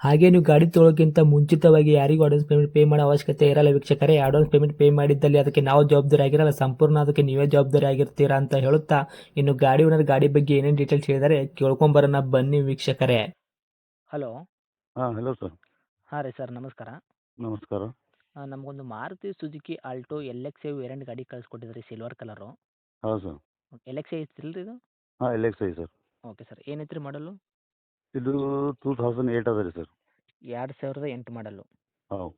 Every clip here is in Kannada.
ಹಾಗೆ ನೀವು ಗಾಡಿ ತೊಳೋಕ್ಕಿಂತ ಮುಂಚಿತವಾಗಿ ಯಾರಿಗೂ ಅಡ್ವಾನ್ಸ್ ಪೇಮೆಂಟ್ ಪೇ ಮಾಡೋ ಅವಶ್ಯಕತೆ ಇರಲ್ಲ ವೀಕ್ಷಕರೇ. ಅಡ್ವಾನ್ಸ್ ಪೇಮೆಂಟ್ ಪೇ ಮಾಡಿದ್ದಲ್ಲಿ ಅದಕ್ಕೆ ನಾವು ಜವಾಬ್ದಾರಿ ಆಗಿರಲ್ಲ. ಸಂಪೂರ್ಣ ಅದಕ್ಕೆ ನೀವೇ ಜವಾಬ್ದಾರಿ ಆಗಿರ್ತೀರಾ ಅಂತ ಹೇಳುತ್ತಾ ಇನ್ನು ಗಾಡಿ ಓನರ್ ಗಾಡಿ ಬಗ್ಗೆ ಏನೇನು ಡೀಟೇಲ್ಸ್ ಹೇಳಿದರೆ ಕೇಳ್ಕೊಂಬರೋಣ. ಬನ್ನಿ ವೀಕ್ಷಕರೇ. ಹಲೋ ಹಾಂ ಹಲೋ ಸರ್ ಹಾಂ ರೀ ಸರ್ ನಮಸ್ಕಾರ. ನಮಸ್ಕಾರ. ನಮಗೊಂದು Maruti Suzuki Alto L X I variant ಗಾಡಿ ಕಳಿಸ್ಕೊಟ್ಟಿದ್ರಿ ಸಿಲ್ವರ್ ಕಲರು ಹಾಂ ಸರ್ ಎಲ್ ಎಕ್ಸ್ ಐ ಐತಿಲ್ರಿ ಇದು? ಹಾಂ L X I sir okay sir ಏನೈತ್ರಿ ಮಾಡಲು ಇದು ಟೂ ತೌಸಂಡ್ ಏಯ್ಟ್ ಅದ ರೀ ಸರ್ ಎರಡು ಸಾವಿರದ ಎಂಟು ಮಾಡಲ್ಲು. ಹಾಂ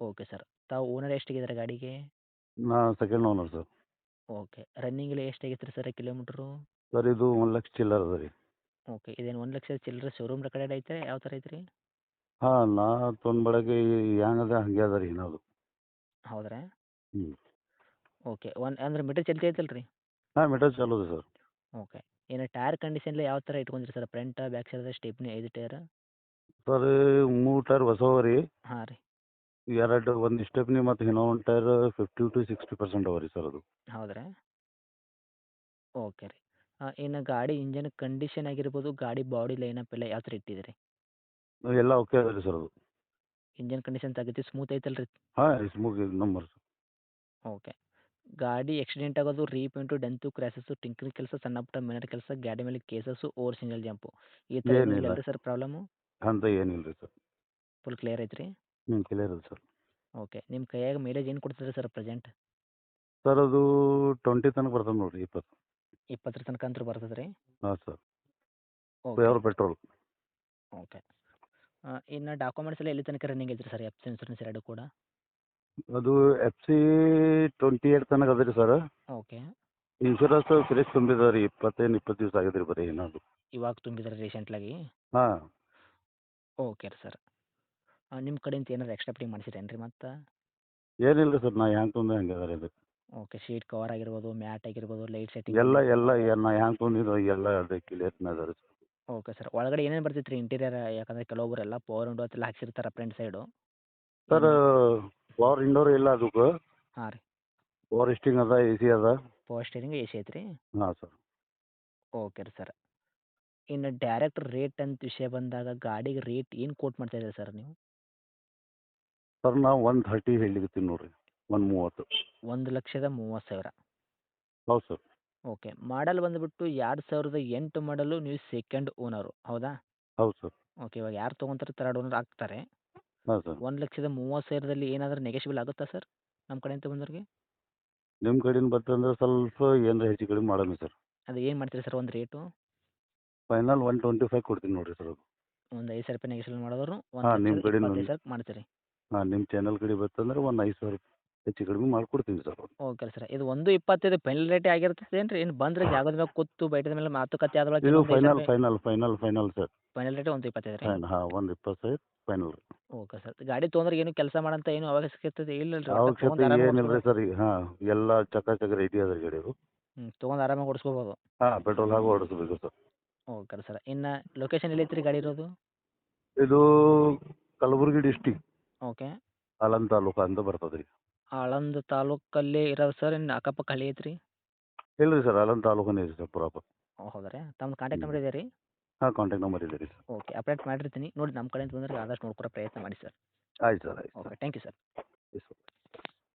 ಓಕೆ ಸರ್ ತಾವು ಓನರ್ ಎಷ್ಟಿಗಿದ್ದಾರೆ ಗಾಡಿಗೆ? ನಾ second owner sir okay. Running ರನ್ನಿಂಗಲ್ಲಿ ಎಷ್ಟು ರೀ ಸರ್ ಕಿಲೋಮೀಟ್ರು ಸರ್ ಇದು ಒಂದು ಲಕ್ಷ ಚಿಲ್ಲರ್ ಅದ ರೀ. ಓಕೆ. ಇದೇನು ಒಂದು ಲಕ್ಷ ಚಿಲ್ಲರೆ ಶೋರೂಮ್ ರೆಕಾರ್ಡ್ ಐತೆ ಯಾವ ಥರ ಐತ್ರಿ? ಹಾಂ ನಾ ತೊಂದು ಬೆಳಗ್ಗೆ ಹ್ಯಾಂಗ ಅದ ಹಂಗೆ ಅದ ರೀ ನಾವು ಹೌದ್ರಾ? ಹ್ಞೂ ಓಕೆ. ಒನ್ ಅಂದ್ರೆ ಮೀಟರ್ ಚಲ್ತಿ ಐತಲ್ಲ ರೀ ಹಾಂ ಮೀಟರ್ ಚಲೋದು ಅದ ಸರ್ ಓಕೆ. ಏನು ಟೈರ್ ಕಂಡೀಷನ್ಲಿ ಯಾವ ಥರ ಇಟ್ಕೊಂಡಿರಿ sir? Front back side stepney ಐದು ಟೈರ್? ಸರ್ ಮೂರು ಟೈರ್ ಹೊಸವ ರೀ ಹಾಂ ರೀ. ಎರಡು ಒಂದು ಸ್ಟೆಪ್ನಿ ಮತ್ತು ಇನ್ನೊಂದು tyre fifty to sixty percent ಅವ ರೀ ಸರ್ ಅದು. ಹೌದ್ರಾ? ಓಕೆ ರೀ. ಇನ್ನು ಗಾಡಿ ಇಂಜನ್ ಕಂಡೀಷನ್ ಆಗಿರ್ಬೋದು ಗಾಡಿ ಬಾಡಿ ಲೈನಪ್ ಎಲ್ಲ ಯಾವ ಥರ ಇಟ್ಟಿದ್ದೀರಿ? ಎಲ್ಲ ಓಕೆ ಅದ ರೀ ಸರ್ ಅದು. ಇಂಜನ್ ಕಂಡೀಷನ್ ತೆಗಿತಿ ಸ್ಮೂತ್ ಐತಲ್ರಿ? ರೀ ಹಾಂ ಸ್ಮೂತ್ ನಂಬರ್. ಓಕೆ. ಗಾಡಿ ಆಕ್ಸಿಡೆಂಟ್ ಆಗೋದು ರೀಪೇಂಟು ಡೆಂತು ಕ್ರ್ಯಾಸಸ್ಸು ಟಿಂಕರಿಂಗ್ ಕೆಲಸ ಸಣ್ಣ ಪುಟ್ಟ ಮಿನರ್ ಕೆಲಸ ಗಾಡಿ ಮೇಲೆ ಕೇಸಸ್ಸು ಓವರ್ ಸಿಂಗಲ್ ಜಂಪು ಈ ಥರ ಏನಿಲ್ಲ. ಏನಿಲ್ಲ ರೀ ಸರ್ ಪ್ರಾಬ್ಲಮ್ಮು ಅಂತ ಏನಿಲ್ಲ ರೀ ಸರ್. ಫುಲ್ ಕ್ಲಿಯರ್ ಐತ್ರಿ? ಹ್ಞೂ ಕ್ಲಿಯರ್ ಇದೆ ಸರ್. ಓಕೆ ನಿಮ್ಮ ಕೈಯಾಗ ಮೈಲೇಜ್ ಏನು ಕೊಡ್ತಿದ್ರಿ ಸರ್ ಪ್ರೆಸೆಂಟ್ ಸರ್ ಅದು ಟ್ವೆಂಟಿ ತನಕ ಬರ್ತದೆ ನೋಡಿರಿ ಇಪ್ಪತ್ತು. ಇಪ್ಪತ್ತರ ತನಕ ಅಂತೂ ಬರ್ತದೆ ರೀ ಹಾಂ sir. Okay pure petrol okay ಇನ್ನು ಡಾಕ್ಯುಮೆಂಟ್ಸ್ ಎಲ್ಲ ಎಲ್ಲಿ ತನಕ ರನ್ನಿಂಗ್ ಐತ್ರಿ ಸರ್ ಎಫ್ ಇನ್ಸೂರೆನ್ಸ್ ಎರಡು ಕೂಡ? ಅದು ಎಫ್ ಸಿ ಟ್ವೆಂಟಿ ಏಟ್ ತನಕ ಅದ ರೀ ಸರ್ ಓಕೆ ಇನ್ಶೂರೆನ್ಸ್ ಫ್ರೆಶ್ ತುಂಬಿದ ರೀ ಇಪ್ಪತ್ತೇನು ಇಪ್ಪತ್ತು ದಿವಸ ಆಗಿದೆ ರೀ ಬರೀ ಏನದು ಇವಾಗ ತುಂಬಿದ್ರೆ ರೀಸೆಂಟ್ಲಾಗಿ ಹಾಂ. ಓಕೆ ರೀ ಸರ್ ನಿಮ್ಮ ಕಡೆಯಿಂದ ಏನಾದ್ರು ಎಕ್ಸ್ಟ್ರಾ ಫಿಟ್ಟಿಂಗ್ ಮಾಡಿಸಿರೇನು ರೀ ಮತ್ತು? ಏನಿಲ್ಲ ರೀ ಸರ್ ನಾ ಹ್ಯಾಂಗೆ ತುಂಬ ಹಂಗೆ ಅದ ರೀ ಅದು ಓಕೆ ಶೀಟ್ ಕವರ್ ಆಗಿರ್ಬೋದು ಮ್ಯಾಟ್ ಆಗಿರ್ಬೋದು ಲೈಟ್ ಸೆಟ್ಟಿಂಗ್ ಎಲ್ಲ ಎಲ್ಲ ಏನ್ ನಾ ಹ್ಯಾಂಗೆ ತೊಂದಿದ್ದು ಎಲ್ಲ ಅದೇ ಕ್ಲಿಯರ್ನ ಅದ ರೀ ಸರ್ ಓಕೆ ಸರ್ ಒಳಗಡೆ ಏನೇನು ಬರ್ತೈತೆ ರೀ ಇಂಟೀರಿಯರ್ ಯಾಕಂದರೆ ಕೆಲವೊಬ್ಬರೆಲ್ಲ ಪವರ್ ವಿಂಡೋ ಎಲ್ಲ ಹಾಕ್ಸಿರ್ತಾರೆ front side sir power window ಇಲ್ಲ ಅದಕ್ಕೆ. ಹಾಂ ರೀ. ಪವರ್ ಸ್ಟಿಂಗ್ ಅದ ಎ ಸಿ ಅದ. ಪವರ್ ಸ್ಟೇರಿಂಗ್ ಎ ಸಿ ಐತ್ರಿ? ಹಾಂ ಸರ್ ಓಕೆ ರೀ ಸರ್ ಇನ್ನು ಡೈರೆಕ್ಟ್ ರೇಟ್ ಅಂತ ವಿಷಯ ಬಂದಾಗ ಗಾಡಿಗೆ ರೇಟ್ ಏನು ಕೋಟ್ ಮಾಡ್ತಾ ಇದ್ದೀರಿ ಸರ್ ನೀವು? ಸರ್ ನಾವು ಒನ್ ಥರ್ಟಿ ಹೇಳಿರ್ತೀನಿ ನೋಡಿರಿ ಒನ್ ಮೂವತ್ತು. ಒಂದು ಲಕ್ಷದ ಮೂವತ್ತು ಸಾವಿರ. ಹೌದು ಸರ್ ಓಕೆ ಮಾಡಲ್ ಬಂದುಬಿಟ್ಟು ಎರಡು ಸಾವಿರದ ಎಂಟು ಮಾಡಲು ನೀವು ಸೆಕೆಂಡ್ ಓನರು ಹೌದಾ? ಹೌದು ಸರ್ ಓಕೆ ಇವಾಗ ಯಾರು ತೊಗೊಂತಾರೆ ತರ್ಡ್ ಓನರ್ ಆಗ್ತಾರೆ. ಹಾಂ ಸರ್ ಒಂದು ಲಕ್ಷದ ಮೂವತ್ತು ಸಾವಿರದಲ್ಲಿ ಏನಾದರೂ ನೆಗೆಶಿಬಲ್ ಆಗುತ್ತಾ ಸರ್ ನಮ್ಮ ಕಡೆಯಿಂದ ಬಂದವ್ರಿಗೆ? ನಿಮ್ಮ ಕಡೆಯಿಂದ ಬರ್ತಂದ್ರೆ ಸ್ವಲ್ಪ ಏನಾರ ಹೆಚ್ಚು ಕಡಿಮೆ ಮಾಡೋಣ ಸರ್. ಅದು ಏನು ಮಾಡ್ತೀರಿ ಸರ್ ಒಂದು rate? Final one twenty five ಕೊಡ್ತೀನಿ ನೋಡಿರಿ ಸರ್ ಅದು. ಒಂದು ಐದು ಸಾವಿರ ರೂಪಾಯಿ ನೆಗೆಶಿಬಲ್ ಮಾಡಿದ್ರು ಹಾಂ, ನಿಮ್ ಕಡೆ ಕಡೆಯಿಂದ ಸಾವಿರ ಮಾಡ್ತೀರಿ. ಹಾಂ ನಿಮ್ಮ ಚಾನಲ್ ಕಡೆ ಬರ್ತಂದ್ರೆ ಒಂದು ಐದು ಸಾವಿರ ಹೆಚ್ಚು ಕಡಿಮೆ ಮಾಡ್ಕೊಡ್ತೀನಿ ಸರ್ ಓಕೆ ಸರ್ ಇದು ಒಂದು ಇಪ್ಪತ್ತೈದು ಫೈನಲ್ ರೇಟ್ ಆಗಿರ್ತದೆ ಏನು ರೀ ಏನು ಬಂದರೆ ಜಾಗದ ಮೇಲೆ ಕೂತು ಬೈಟದ ಮೇಲೆ ಮಾತುಕತೆ ಇದು final final final final sir final rate ಒಂದು ಇಪ್ಪತ್ತೈದು ರೀ? ಹಾಂ ಒಂದು ಇಪ್ಪತ್ತೈದು ಫೈನಲ್ ರೀ ಓಕೆ ಸರ್ ಗಾಡಿ ತೊಗೊಂಡ್ರೆ ಏನು ಕೆಲಸ ಮಾಡಂತ ಏನು ಅವಶ್ಯಕತೆ ಇಲ್ಲ ಅವಶ್ಯಕತೆ ಏನಿಲ್ಲ ರೀ ಸರ್ ಹಾಂ ಎಲ್ಲ ಚಕ ಚಕ ರೆಡಿ ಅದ ಗಾಡಿ ಹ್ಞೂ ತೊಗೊಂಡು ಆರಾಮಾಗಿ ಓಡಿಸ್ಕೋಬೋದು? ಹಾಂ ಪೆಟ್ರೋಲ್ ಹಾಕಿ ಓಡಿಸ್ಬೇಕು ಸರ್. ಓಕೆ ಸರ್ ಇನ್ನು ಲೊಕೇಶನ್ ಎಲ್ಲಿ ಐತ್ರಿ ಗಾಡಿ ಇರೋದು? ಇದು ಕಲಬುರಗಿ ಡಿಸ್ಟಿಕ್ ಓಕೆ. ಅಲಂತ ತಾಲೂಕು ಅಂತ ಬರ್ತದೆ ರೀ ಆಳಂದ ತಾಲೂಕಲ್ಲಿ ಇರೋದು ಸರ್ ಇನ್ನು ಅಕ್ಕಪಕ್ಕ ಹಳ್ಳಿ ಐತ್ರಿ. ಇಲ್ರಿ ಸರ್ ಆಳಂದ ತಾಲೂಕನೇ ಇದೆ ಸರ್ ಪ್ರಾಪರ್ ಓ ಹೌದಾ ರೀ ತಮ್ಮ ಕಾಂಟ್ಯಾಕ್ಟ್ ನಂಬರ್ ಇದೆ ರೀ? ಹಾಂ ಕಾಂಟ್ಯಾಕ್ಟ್ ನಂಬರ್ ಇದೆ ರೀ ಸರ್. ಓಕೆ ಅಪ್ಡೇಟ್ ಮಾಡಿರ್ತೀನಿ. ನೋಡಿ ನಮ್ಮ ಕಡೆಯಿಂದ ಬಂದ್ರೆ ಆದಷ್ಟು ನೋಡ್ಕೊಡೋ ಪ್ರಯತ್ನ ಮಾಡಿ ಸರ್. ಆಯ್ತು ಸರ್ ಆಯ್ತು okay thank you sir. Sir.